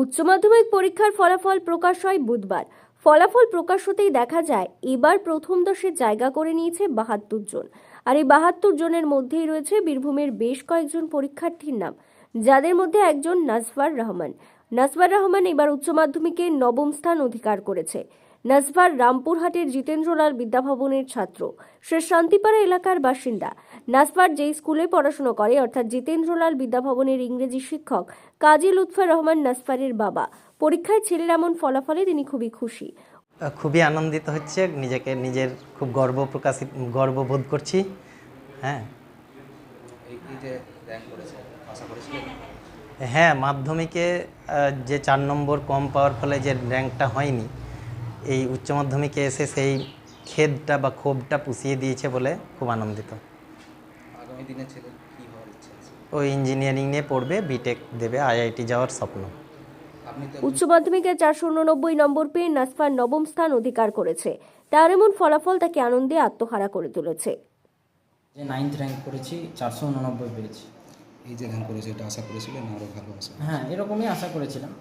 উচ্চ মাধ্যমিক পরীক্ষার ফলাফল প্রকাশ হয় বুধবার। ফলাফল প্রকাশ হতেই দেখা যায়, এবার প্রথম দশে জায়গা করে নিয়েছে বাহাত্তর জন। আর এই বাহাত্তর জনের মধ্যেই রয়েছে বীরভূমের বেশ কয়েকজন পরীক্ষার্থীর নাম, যাদের মধ্যে একজন নাসফার রহমান। নাসফার রহমান এবার উচ্চ মাধ্যমিকে নবম স্থান অধিকার করেছে। নাসফার রামপুরহাটের জিতেন্দ্রলাল বিদ্যাভবনের ছাত্র। সে শান্তিপাড়া এলাকার বাসিন্দা। নাসফার যেই স্কুলে পড়াশোনা করে অর্থাৎ জিতেন্দ্রলাল বিদ্যাভবনের ইংরেজি শিক্ষক কাজী লুৎফর রহমান নাসফারের বাবা। পরীক্ষায় ছেলের এমন ফলাফলে তিনি খুবই খুশি। খুবই আনন্দিত হচ্ছে নিজেকে নিজের খুব গর্ব প্রকাশিত গর্ববোধ করছি হ্যাঁ। এই এই যে র্যাঙ্ক করেছে আশা করেছিলেন হ্যাঁ মাধ্যমিকে যে চার নম্বর কম পাওয়ার ফলে যে র্যাঙ্কটা হয়নি এই উচ্চ মাধ্যমিকে এসে সেই খেদটা বা ক্ষোভটা পুষিয়ে দিয়েছে বলে খুব আনন্দিত। আগামী দিনে ছেলে কী হওয়ার ইচ্ছা আছে? ও ইঞ্জিনিয়ারিং নিয়ে পড়বে বিটেক দেবে আইআইটি যাওয়ার স্বপ্ন। উচ্চ মাধ্যমিকে চারশো উননব্বই নম্বর পেয়ে নাসফার নবম স্থান অধিকার করেছে। তার এমন ফলাফল তাকে আনন্দে আত্মহারা করে তুলেছে। যে নাইন্থ র্যাঙ্ক করেছি চারশো উননব্বই পেয়েছি। এই যে র্যাঙ্ক করেছে এটা আশা করেছিলেন আরও ভালো আশা হ্যাঁ এরকমই আশা করেছিলাম।